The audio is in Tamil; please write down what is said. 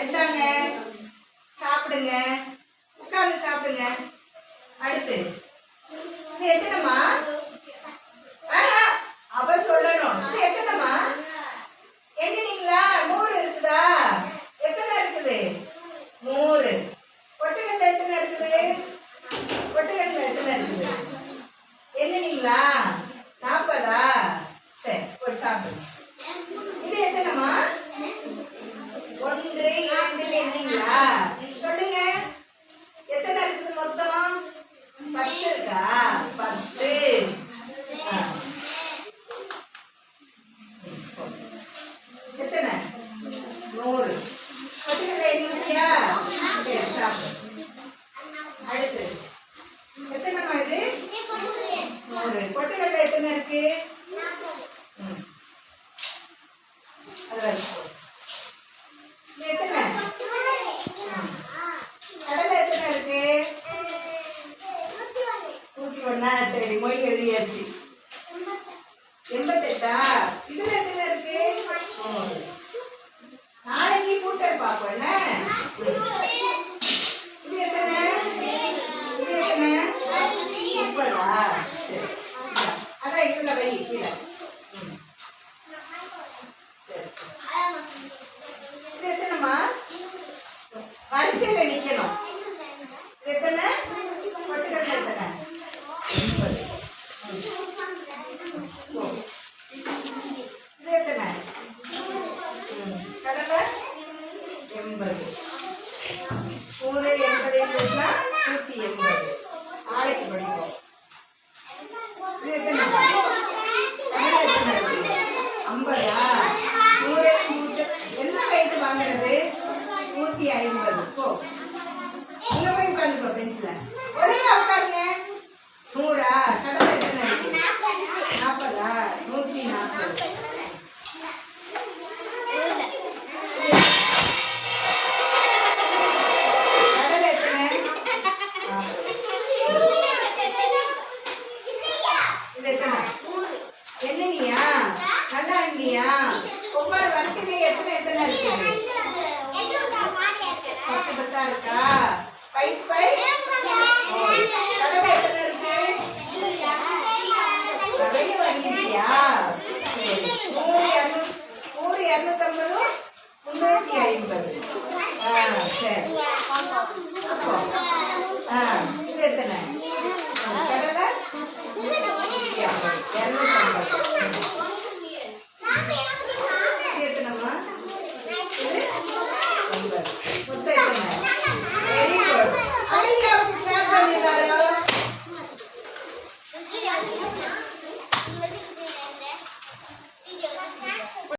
இந்தாங்க சாப்பிடுங்க. உட்காந்து சாப்பிடுங்க. அடுத்து இது எத்தனைம்மா ஆஹா, அவ சொல்லணும் இது எத்தனைம்மா எண்ணினீங்களா நூறு இருக்குதா எத்தனை இருக்குது நூறு பொட்டுக்கல்ல எத்தனை இருக்குது பொட்டுக்கல்ல எத்தனை இருக்குது எண்ணினீங்களா நாற்பதா சரி போய் சாப்பிடுங்க இது எத்தனைம்மா ஒன்று இரண்டு சொல்லுங்க. எத்தனை இருக்குது மொத்தம்? பத்து இருக்கா பத்து. ஆ. எத்தனை? நூறு. பொட்டுக்கடலை எண்ணிக்கியா சரி சாப்பிடு. அடுத்து. எத்தனைம்மா இது? நூறு. பொட்டுக்கடலை எத்தனை இருக்கு? ம். அதில் இருக்கு இது எத்தனை கடலை எத்தனை இருக்கு நூற்றி ஒன்றா சரி மொழி எழுதியாச்சு. எண்பத்தெட்டா? இதுல எத்தனை இருக்கு? நாளைக்கு கூட்டல் பார்ப்போம் என்ன? இது எத்தனை? இது எத்தனை? முப்பதா? சரி அதான் இதுல வை கீழே சரி. இது எத்தனைம்மா? வரிசையில் நிற்கணும் இது எத்தனை பொட்டுக்கடலை எத்தனை எண்பது ஓ. இது எத்தனை ம். கடலை எண்பது நூறு எண்பது. நூற்றி எண்பது. நாளைக்கு படிப்போம் நல்லா ஒவ்வொரு வரிசையில எத்தனை எத்தனை இருக்குது பத்து பத்தா இருக்கா? Pipe by. ஓ, கடலை எத்தனை இருக்கு? வெளியே வாங்கிருக்கியா சரி. நூறு இரநூறு நூறு இரநூத்தம்பதும் முந்நூற்றி ஐம்பது. ஆ சரி. Very good